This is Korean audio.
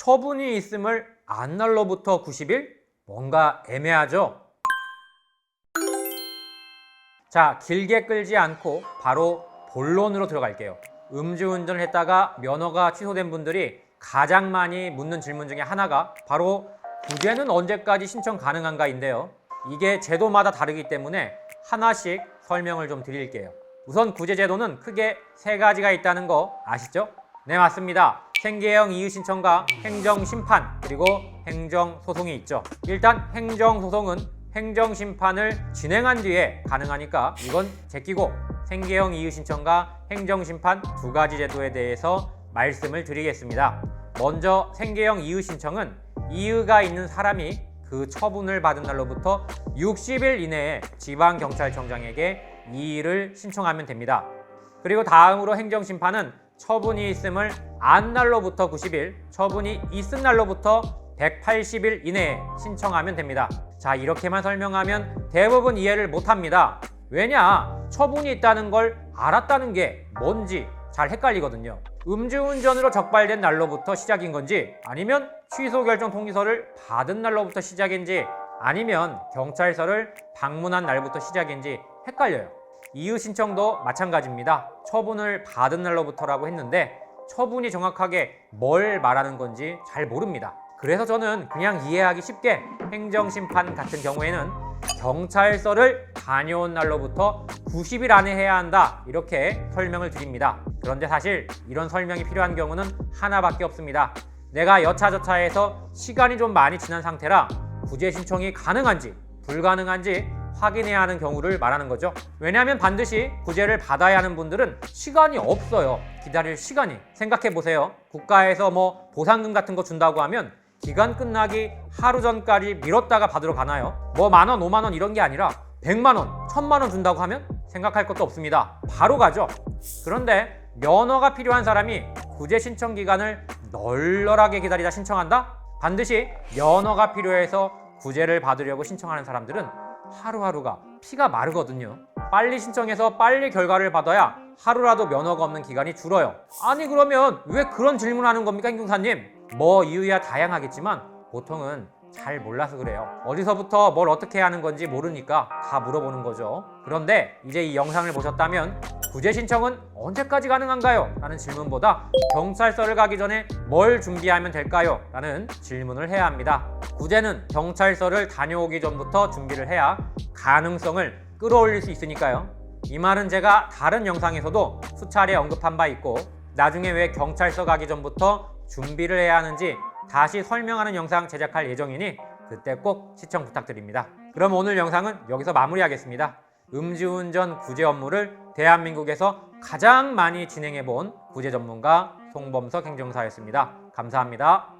처분이 있음을 안 날로부터 90일? 뭔가 애매하죠? 자, 길게 끌지 않고 바로 본론으로 들어갈게요. 음주운전을 했다가 면허가 취소된 분들이 가장 많이 묻는 질문 중에 하나가 바로 구제는 언제까지 신청 가능한가인데요. 이게 제도마다 다르기 때문에 하나씩 설명을 좀 드릴게요. 우선 구제 제도는 크게 세 가지가 있다는 거 아시죠? 네, 맞습니다. 생계형 이의 신청과 행정 심판 그리고 행정 소송이 있죠. 일단 행정 소송은 행정 심판을 진행한 뒤에 가능하니까 이건 제끼고 생계형 이의 신청과 행정 심판 두 가지 제도에 대해서 말씀을 드리겠습니다. 먼저 생계형 이의 신청은 이의가 있는 사람이 그 처분을 받은 날로부터 60일 이내에 지방경찰청장에게 이의를 신청하면 됩니다. 그리고 다음으로 행정심판은 처분이 있음을 안 날로부터 90일, 처분이 있은 날로부터 180일 이내에 신청하면 됩니다. 자, 이렇게만 설명하면 대부분 이해를 못 합니다. 왜냐? 처분이 있다는 걸 알았다는 게 뭔지 잘 헷갈리거든요. 음주운전으로 적발된 날로부터 시작인 건지 아니면 취소 결정 통지서를 받은 날로부터 시작인지 아니면 경찰서를 방문한 날부터 시작인지 헷갈려요. 이의 신청도 마찬가지입니다. 처분을 받은 날로부터라고 했는데 처분이 정확하게 뭘 말하는 건지 잘 모릅니다. 그래서 저는 그냥 이해하기 쉽게 행정심판 같은 경우에는 경찰서를 다녀온 날로부터 90일 안에 해야 한다 이렇게 설명을 드립니다. 그런데 사실 이런 설명이 필요한 경우는 하나밖에 없습니다. 내가 여차저차해서 시간이 좀 많이 지난 상태라 구제 신청이 가능한지 불가능한지 확인해야 하는 경우를 말하는 거죠. 왜냐하면 반드시 구제를 받아야 하는 분들은 시간이 없어요. 기다릴 시간이. 생각해 보세요. 국가에서 뭐 보상금 같은 거 준다고 하면 기간 끝나기 하루 전까지 미뤘다가 받으러 가나요? 뭐 만 원, 오만 원 이런 게 아니라 백만 원, 천만 원 준다고 하면 생각할 것도 없습니다. 바로 가죠. 그런데 면허가 필요한 사람이 구제 신청 기간을 널널하게 기다리다 신청한다? 반드시 면허가 필요해서 구제를 받으려고 신청하는 사람들은 하루하루가 피가 마르거든요. 빨리 신청해서 빨리 결과를 받아야 하루라도 면허가 없는 기간이 줄어요. 아니 그러면 왜 그런 질문하는 겁니까 행정사님? 뭐 이유야 다양하겠지만 보통은 잘 몰라서 그래요. 어디서부터 뭘 어떻게 하는 건지 모르니까 다 물어보는 거죠. 그런데 이제 이 영상을 보셨다면 구제 신청은 언제까지 가능한가요? 라는 질문보다 경찰서를 가기 전에 뭘 준비하면 될까요? 라는 질문을 해야 합니다. 구제는 경찰서를 다녀오기 전부터 준비를 해야 가능성을 끌어올릴 수 있으니까요. 이 말은 제가 다른 영상에서도 수차례 언급한 바 있고 나중에 왜 경찰서 가기 전부터 준비를 해야 하는지 다시 설명하는 영상 제작할 예정이니 그때 꼭 시청 부탁드립니다. 그럼 오늘 영상은 여기서 마무리하겠습니다. 음주운전 구제 업무를 대한민국에서 가장 많이 진행해 본 구제 전문가 송범석 행정사였습니다. 감사합니다.